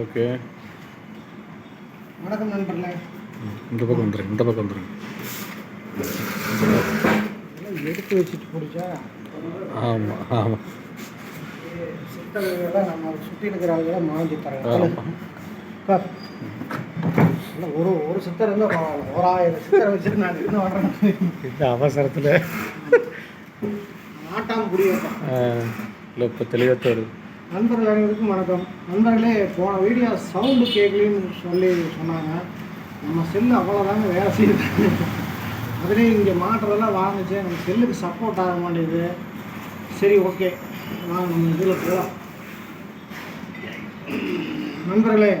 Okay. வணக்கம் நண்பர்களே. இந்த பக்கம் வந்துடுங்க இந்த பக்கம் வந்துடுங்க எடுத்து வச்சுட்டு பிடிச்சா ஆமாம் ஆமாம் சித்தர்களெல்லாம் நம்ம சுற்றி இருக்கிற ஆளுகளை மாஞ்சி இல்லை, ஒரு ஒரு சித்தர் பரவாயில்ல. ஒரு ஆயிரம் சித்தரை வச்சுட்டு நான் என்ன பண்ணுறேன் இந்த அவசரத்தில். ஆட்டாம புரியும் இல்லை இப்போ தெளிவாக வருது நண்பர்கள் அனைவருக்கும் வணக்கம். நண்பர்களே போன வீடியோ சவுண்டு கேட்கலன்னு சொல்லி சொன்னாங்க. நம்ம செல்லு அவ்வளோதாங்க வேலை செய்யுது. அதுலேயும் இங்கே மாட்டுறதெல்லாம் வாங்குச்சு. நம்ம செல்லுக்கு சப்போர்ட் ஆக மாட்டேங்குது. சரி ஓகே வாங்க நம்ம இதில் போகலாம் நண்பர்களே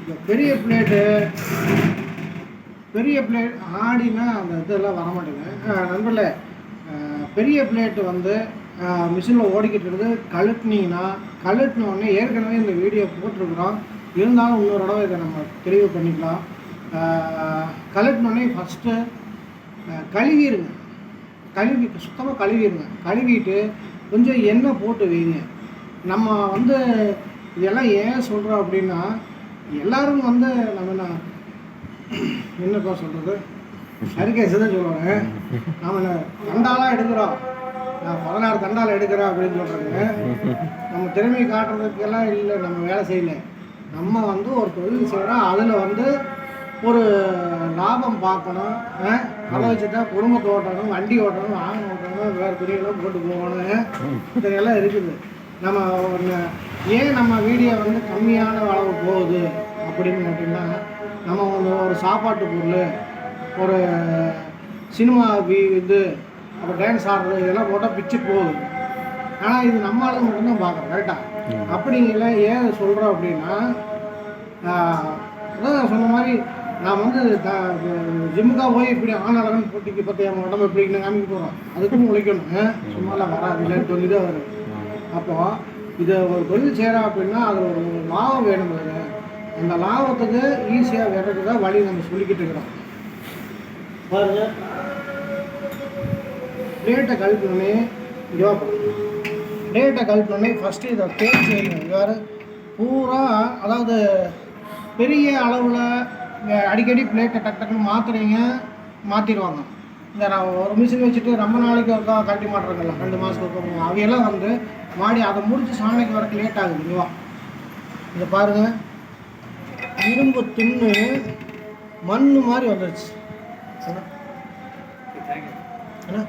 இந்த பெரிய பிளேட்டு பெரிய பிளேட் ஆடினா அந்த இதெல்லாம் வர மாட்டேங்குது நண்பர்களே பெரிய பிளேட்டு வந்து மிஷினில் ஓடிக்கிட்டு இருந்து கழட்டினீங்கன்னா கழட்டினோடனே ஏற்கனவே இந்த வீடியோ போட்டிருக்கிறோம். இருந்தாலும் இன்னொரு தடவை இதை நம்ம தெளிவு பண்ணிக்கலாம். கழட்டினோடனே ஃபஸ்ட்டு கழுவிடுங்க கழுவி சுத்தமாக கழுவிடுங்க கழுவிட்டு கொஞ்சம் எண்ணெய் போட்டு வைங்க. நம்ம வந்து இதெல்லாம் ஏன் சொல்கிறோம் அப்படின்னா எல்லாரும் வந்து நம்ம என்ன என்னப்பா சொல்கிறது சரிக்கேசு தான் சொல்லுவாங்க. நம்ம கண்டாலாம் எடுக்கிறோம். நான் பதினாறு தண்டால் எடுக்கிறேன் அப்படின்னு சொல்கிறாங்க நம்ம திறமையை காட்டுறதுக்கெல்லாம் இல்லை நம்ம வேலை செய்யல. நம்ம வந்து ஒரு தொழில் செய்கிறோம் அதில் வந்து ஒரு லாபம் பார்க்கணும் அதை வச்சுட்டா குடும்பத்தை ஓட்டணும் வண்டி ஓட்டணும் வாகனம் ஓட்டணும் வேறு துணியெல்லாம் போட்டு போகணும் இதெல்லாம் இருக்குது. நம்ம ஒன்று ஏன் நம்ம வீடியோ வந்து கம்மியான அளவு போகுது அப்படின்னு கேட்டிங்கன்னா நம்ம வந்து ஒரு சாப்பாட்டு பொருள் ஒரு சினிமா இது அப்புறம் டான்ஸ் ஆடுறது இதெல்லாம் போட்டால் பிச்சு போகுது. ஆனால் இது நம்ம ஆளுங்க மட்டும்தான் பார்க்குறோம் கரெக்டாக அப்படிங்கல ஏன் சொல்கிறோம் அப்படின்னா அதான் சொன்ன மாதிரி நான் வந்து ஜிம்முக்காக போய் இப்படி ஆணழகன் போட்டிக்கு பற்றி என் உடம்பு எப்படின்னு காமிக்க போகிறோம் அதுக்கும் உழைக்கணும். சும்மாலாம் வராது இல்லைன்னு சொல்லி தான் வரும் அப்போ இதை ஒரு தொழில் செய்கிறோம் அப்படின்னா அது ஒரு லாபம் வேணும் அந்த லாபத்துக்கு ஈஸியாக வர்றதுக்கு தான் வழி நம்ம சொல்லிக்கிட்டு இருக்கிறோம். பாருங்க. பிளேட்டை கழுப்பினோடனே இதுவாக பிளேட்டை கழுப்பினோடனே ஃபஸ்ட்டு இதை தேர்ச்சி செய்யணும். இங்க பூரா அதாவது பெரிய அளவில் அடிக்கடி பிளேட்டை டக்கு டக்குன்னு மாற்றுறீங்க மாற்றிடுவாங்க இந்த நான் ஒரு மிஷின் வச்சுட்டு ரொம்ப நாளைக்கு ஒருக்கா கட்டி மாட்டுறாங்கல்ல ரெண்டு மாதத்துக்கு ஒருக்கா அவையெல்லாம் வந்து மாடி அதை முடித்து சாணிக்கு வரக்கு லேட் ஆகுது. இதுவா இதை பாருங்கள் இரும்பு துண்ணு மண் மாதிரி வந்துடுச்சு தேங்க்யூ இந்த,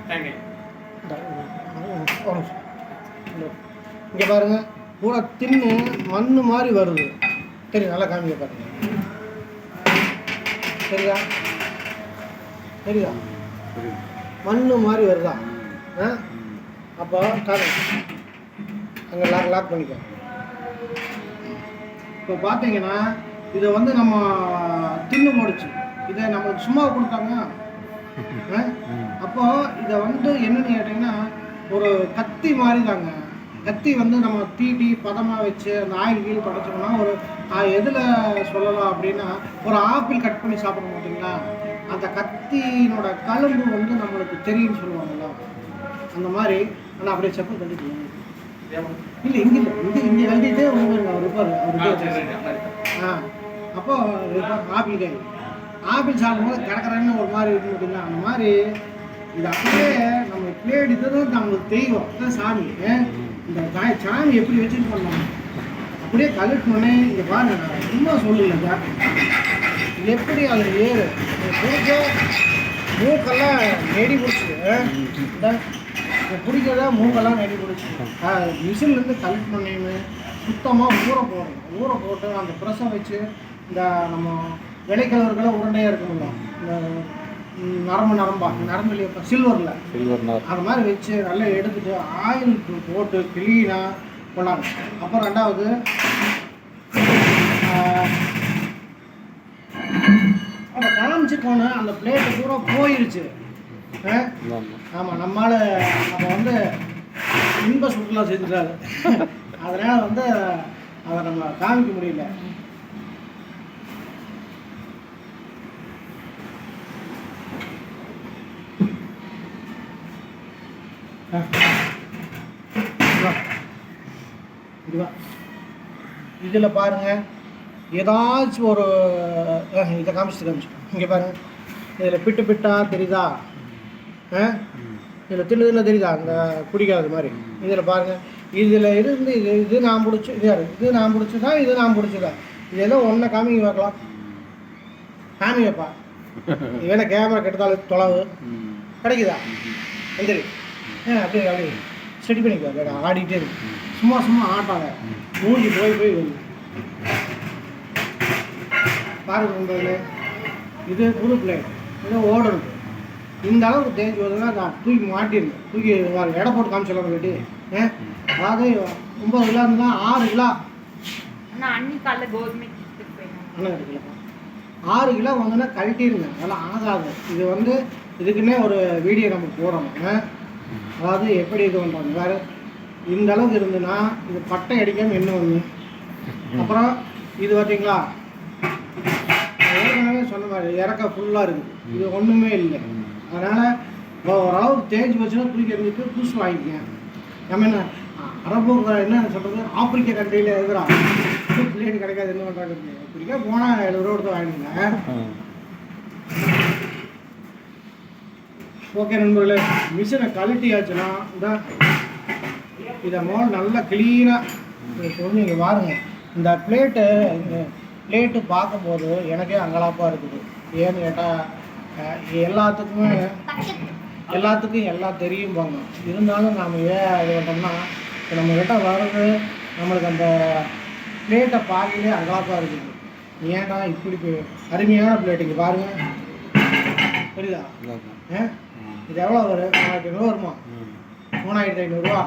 இங்க பாருங்க. பூரா தின்னு மண் மாதிரி வருது. சரி நல்லா காமிக்க பாருங்க. சரியா? சரியா? மண் மாதிரி வருதா? ஆ? அப்போ காது அங்கே லாக் லாக் பண்ணிக்கோ. இப்போ பார்த்தீங்கன்னா இதை வந்து நம்ம தின்னு முடிச்சு. இதை நம்மளுக்கு சும்மா கொடுத்தாங்க ஆ? அப்போ இதை வந்து என்னன்னு கேட்டிங்கன்னா ஒரு கத்தி மாதிரி தாங்க கத்தி வந்து நம்ம தீட்டி பதமாக வச்சு அந்த ஆயில் கீழ் படைச்சோம்னா ஒரு எதில் சொல்லலாம் அப்படின்னா ஒரு ஆப்பிள் கட் பண்ணி சாப்பிட மாட்டீங்களா அந்த கத்தியினோட கழும்பு வந்து நம்மளுக்கு தெரியும்னு சொல்லுவாங்கல்ல. அந்த மாதிரி ஆனால் அப்படியே செப்பல் கட்டிட்டு இல்லை இங்கே இல்லை. இங்கே இங்கே கட்டிட்டு உங்களுக்கு அவர் இருப்பார் அவர் ஆ அப்போ இதுதான் ஆப்பிள் காய் ஆப்பிள் சாப்பிடும்போது கடற்கரன்னு ஒரு மாதிரி இருக்கு பார்த்தீங்களா? அந்த மாதிரி இது அப்படியே நம்ம பிளேட் இதுதான் நம்மளுக்கு தெய்வம். இதுதான் சாமி. இந்த தாய் சாமி எப்படி வச்சுட்டு பண்ணலாம் அப்படியே கலெக்ட் இங்கே பாருங்க நான் சும்மா சொல்லலைங்க எப்படி அது ஏறு? பிடிச்ச மூக்கெல்லாம் நெடி பிடிச்சிட்டு பிடிக்கிறதா மூக்கெல்லாம் நெடி பிடிச்சிது. மிஷின்லேருந்து கழுட்டுனோடனே சுத்தமாக ஊற போடணும். ஊற போட்டு அந்த ப்ரெஸ்ஸை வச்சு இந்த நம்ம விளைக்கலவர்களை உருண்டையாக இருக்கணும் இந்த நரம்பு நரம்பா. நரம்பு இல்லையா சில்வரில். சில்வர் அது மாதிரி வச்சு நல்லா எடுத்துட்டு ஆயில் போட்டு கிளீனாக கொண்டாங்க. அப்புறம் ரெண்டாவது அந்த காமிச்சு போன அந்த பிளேட்டு பூரா போயிருச்சு. ஆஹ், ஆமாம் நம்மளால நம்ம வந்து இன்ப சுற்றுலா செய்துட்டாரு அதனால வந்து அதை நம்ம காமிக்க முடியல. இதுவா இதில் பாருங்க. ஏதாச்சும் ஒரு இதை காமிச்சிட்டு காமிச்சு இங்கே பாருங்க. இதில் பிட்டு பிட்டா தெரியுதா? ஆ? இதில் தில்லு தில்ல தெரியுதா? அந்த குடிக்காத மாதிரி. இதில் பாருங்கள் இதில் இருந்து இது இது நான் பிடிச்சி இது யாரு? இது நான் பிடிச்சதா இது நான் பிடிச்சதா இதெல்லாம் ஒன்றை காமிங்க பார்க்கலாம். காமிங்கப்பா. இது வேணா கேமரா கெடுத்தாலும் தொலைவு. கிடைக்குதா? ஏன் அப்படியே அப்படியே. ஸ்டடி பண்ணிக்கோ ஆடிட்டே இருக்கு சும்மா சும்மா ஆட்டாங்க மூஞ்சி போய் போய் வருது பாருங்க நண்பர்களே இது புது பிளேன் இது ஓடுறது. இந்த அளவுக்கு தேஞ்சு வருதுன்னா நான் தூக்கி மாட்டிருந்தேன் தூக்கி வேறு எடை போட்டு காமிச்சிடலாம் கட்டி அதாவது ஒம்பது கிலோ இருந்தால் ஆறு கிலோ. ஆறு கிலோ வந்தோன்னா கழட்டிருங்க அதெல்லாம் ஆகாது. இது வந்து இதுக்குன்னே ஒரு வீடியோ நம்ம போடணும் ஆ? அதாவது எப்படி இது பண்ணுறாங்க வேறு இந்த அளவுக்கு இருந்ததுன்னா இது பட்டை அடிக்காமல் என்ன ஒன்று அப்புறம் இது பார்த்தீங்களா ஏற்கனவே சொன்ன மாதிரி இறக்க ஃபுல்லாக இருக்குது. இது ஒன்றுமே இல்லை. அதனால் ஓரளவு தேஞ்சு வச்சுன்னா தூக்கி எறிஞ்சிட்டு புதுசு வாங்கிக்கேன் நம்ம என்ன அரபு என்ன சொல்கிறது ஆப்பிரிக்க கண்ட்ரியில் இருக்கிறான் பிள்ளைங்க கிடைக்காது என்ன பண்ணுறாங்க இப்படிக்கா போனால் எழுபது ரூபா கொடுத்து வாங்கினேன் ஓகே நண்பர்களே மிஷினை கழட்டியாச்சுன்னா இந்த இதை மோல் நல்லா க்ளீனாக சொல்லி இங்கே பாருங்க. இந்த பிளேட்டு இந்த பிளேட்டு பார்க்கும்போது எனக்கே அங்கலாப்பாக இருக்குது. ஏன்னு கேட்டால் எல்லாத்துக்குமே எல்லாத்துக்கும் எல்லாம் தெரியும்பாங்க இருந்தாலும் நாம் ஏன் இது பண்ணோம்னா இப்போ நம்ம கிட்ட வர்றது நம்மளுக்கு அந்த பிளேட்டை பார்க்கலே அங்கலாப்பாக இருக்குது. ஏன்டா இப்படி அருமையான பிளேட் இங்கே பாருங்கள் புரியுதா? ஆ இது எவ்வளோ வரும் மூணாயிரத்தி ஐநூறு வருமா? மூணாயிரத்தி ஐநூறுரூவா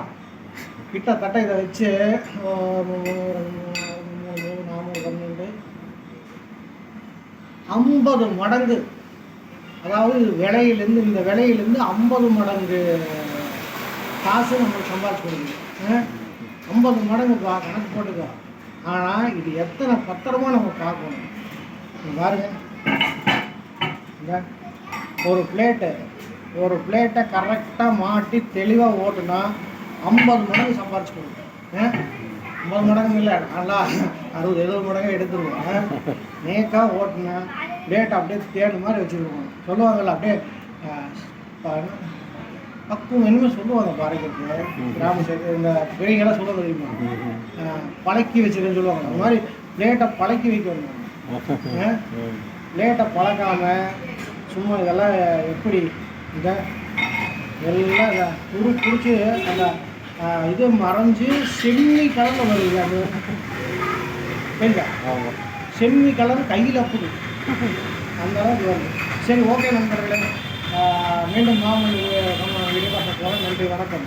கிட்டத்தட்ட இதை வச்சு மூணு, நானூறு, பன்னெண்டு ஐம்பது மடங்கு. அதாவது விலையிலேருந்து இந்த விலையிலேருந்து ஐம்பது மடங்கு காசு நம்மளுக்கு சம்பாதிச்சு கொடுக்குது ஐம்பது மடங்கு பா கணக்கு போட்டுக்கோ. ஆனால் இது எத்தனை பத்திரமா நம்ம பார்க்கணும்? பாருங்க. ஒரு பிளேட்டு ஒரு பிளேட்டை கரெக்டாக மாட்டி தெளிவாக ஓட்டுனா ஐம்பது மடங்கு சம்பாரிச்சு கொடுக்கும் ஐம்பது மடங்கு இல்லை நல்லா அறுபது எழுபது மடங்கு எடுத்துருவோம். நேக்காக ஓட்டுனா பிளேட்டை அப்படியே தேடு மாதிரி வச்சுருக்கோம். சொல்லுவாங்கல்ல அப்படியே பக்குவம் என்னமே சொல்லுவாங்க பாறைக்கிறதுக்கு கிராம சைடு இந்த பெரியங்கெல்லாம் சொல்ல தெரியுமா? பழக்கி வச்சுருக்கேன்னு சொல்லுவாங்க. அந்த மாதிரி பிளேட்டை பழக்கி வைக்கணும். அஹ், லேட்டை பழக்காம சும்மா இதெல்லாம் எப்படி இந்த எல்லாம் இதை குறு பிடிச்சி அந்த இது மறைஞ்சு செம்மி கலரில் வருது அது. சரிங்க செம்மி கலர் கையில் அப்புது அந்த அளவுக்கு வருது. சரி ஓகே நண்பர்களே. மீண்டும் நாம நம்ம போகிறோம் நன்றி வணக்கம்.